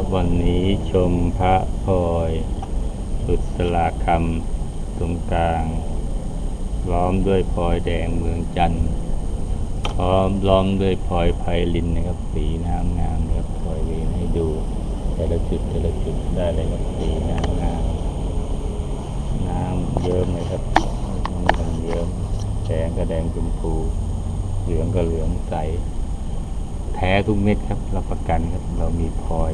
ครับวันนี้ชมพระพลอยสุดสลาคำตรงกลาง ล้อมด้วยพลอยแดงเมืองจันทร์พร้อมล้อมด้วยพลอยไพลินนะครับสีน้ำงามนะครับพลอยเรียให้ดู แต่ละจุดแต่ละจุดได้เลยครับสีน้ำงามน้ำเยิ้มเลยครับน้ำเยิ้มแดงก็แดงชมพูเหลืองก็เหลืองใสแท้ทุกเม็ดครับรับประกันครับ เรามีพลอย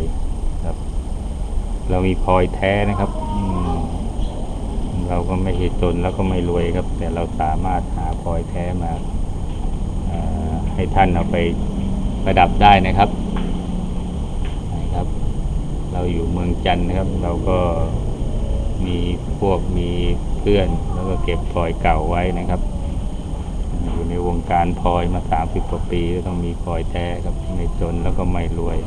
เรามีพลอยแท้นะครับเราก็ไม่ใช่จนแล้วก็ไม่รวยครับ แต่เราสามารถหาพลอยแท้มาให้ท่านเอาไปประดับได้นะครับนะครับ เราอยู่เมืองจันทร์นะครับ เราก็มีพวกมีเพื่อน แล้วก็เก็บพลอยเก่าไว้นะครับ อยู่ในวงการพลอยมาสามสิบกว่าปีก็ต้องมีพลอยแท้ครับไม่จนแล้วก็ไม่รวย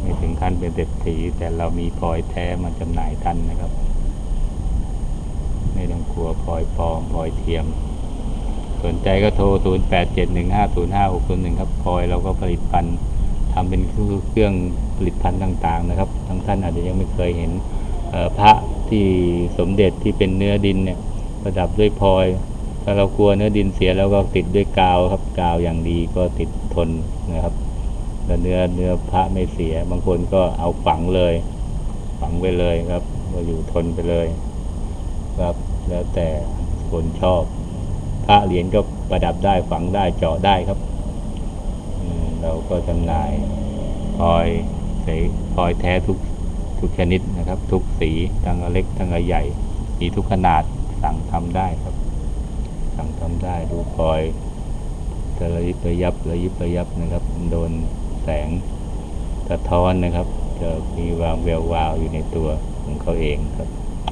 ไม่ถึงขั้นเป็นเศรษฐีแต่เรามีพลอยแท้มาจำหน่ายท่านนะครับ ไม่ต้องกลัวพลอยปลอมพลอยเทียม สนใจก็โทร 0 8 7 1 5 0 5 6 0 1 ครับพลอยเราก็ผลิตภัณฑ์ทำเป็นเครื่องผลิตภัณฑ์ต่างๆ นะครับทั้งท่านอาจจะยังไม่เคยเห็นพระที่สมเด็จที่เป็นเนื้อดินเนี่ยประดับด้วยพลอยถ้าเรากลัวเนื้อดินเสียแล้วก็ติดด้วยกาวครับกาวอย่างดีก็ติดทนนะครับ แล้วเนื้อเนื้อพระไม่เสีย บางคนก็เอาฝังเลย ฝังไปเลยครับก็อยู่ทนไปเลย ครับ แล้วแต่คนชอบ พระเหรียญก็ประดับได้ฝังได้เจาะได้ครับเราก็จำหน่ายพลอยสีพลอยแท้ทุกทุกชนิดนะครับ ทุกสีทั้งเล็กทั้งใหญ่มีทุกขนาดสั่งทำได้ครับ สั่งทำได้ดูพลอยระยิบระยับระยิบระยับนะครับ โดน แสงสะท้อนนะครับ จะมีวางแวววาวอยู่ในตัวของเขาเองครับ